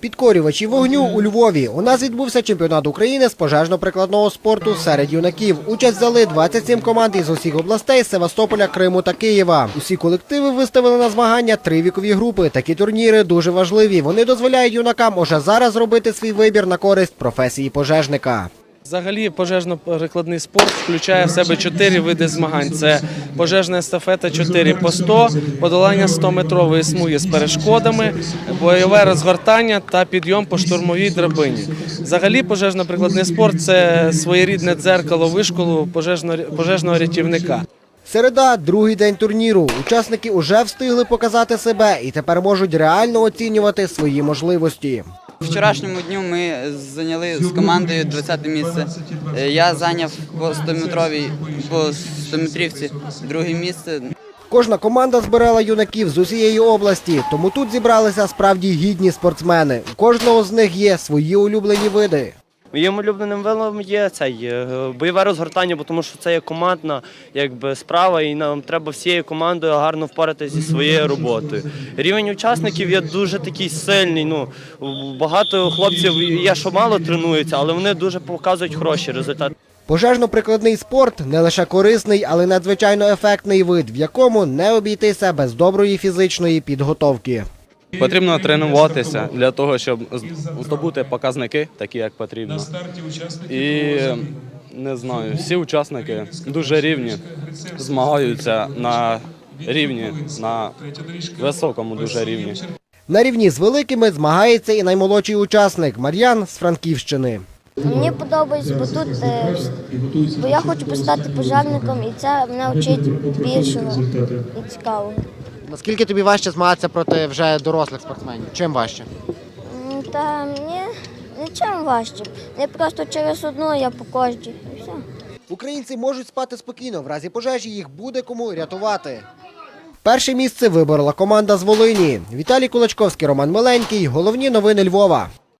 Підкорювачі вогню у Львові. У нас відбувся чемпіонат України з пожежно-прикладного спорту серед юнаків. Участь взяли 27 команд із усіх областей Севастополя, Криму та Києва. Усі колективи виставили на змагання три вікові групи. Такі турніри дуже важливі. Вони дозволяють юнакам уже зараз зробити свій вибір на користь професії пожежника. Взагалі, пожежно-перекладний спорт включає в себе чотири види змагань: це пожежна естафета 4 по 100, подолання 100-метрової смуги з перешкодами, бойове розгортання та підйом по штурмовій драбині. Взагалі, пожежно-прикладний спорт це своєрідне дзеркало вишколу пожежно- пожежного рятівника. Середа, другий день турніру. Учасники уже встигли показати себе і тепер можуть реально оцінювати свої можливості. Вчорашньому дню ми зайняли з командою 20 місце. Е, Я зайняв по 100-метровій, по 100-метрівці друге місце. Кожна команда збирала юнаків з усієї області, тому тут зібралися справді гідні спортсмени. У кожного з них є свої улюблені види. Моїм улюбленим видом є цей е, бойове розгортання, бо тому що це є командна якби, справа, і нам треба всією командою гарно впоратися зі своєю роботою. Рівень учасників є дуже такий сильний. Ну багато хлопців є, що мало тренуються, але вони дуже показують хороші результати. Пожежно-прикладний спорт не лише корисний, але надзвичайно ефектний вид, в якому не обійтися без доброї фізичної підготовки. Потрібно тренуватися для того, щоб здобути показники, такі як потрібно. І не знаю, всі учасники дуже рівні, змагаються на рівні, на високому дуже рівні. На рівні з великими змагається і наймолодший учасник Мар'ян з Франківщини. Мені подобається, бо тут е, бо я хочу постати пожежником, і це мене вчить більшого і цікавого. Наскільки тобі важче змагатися проти вже дорослих спортсменів? Чим важче? М, Та мені нічим важче. Не просто через одну, я по кожній. І все. Українці можуть спати спокійно, в разі пожежі їх буде кому рятувати. Перше місце виборола команда з Волині. Віталій Кулачковський, Роман Миленький. Головні новини Львова.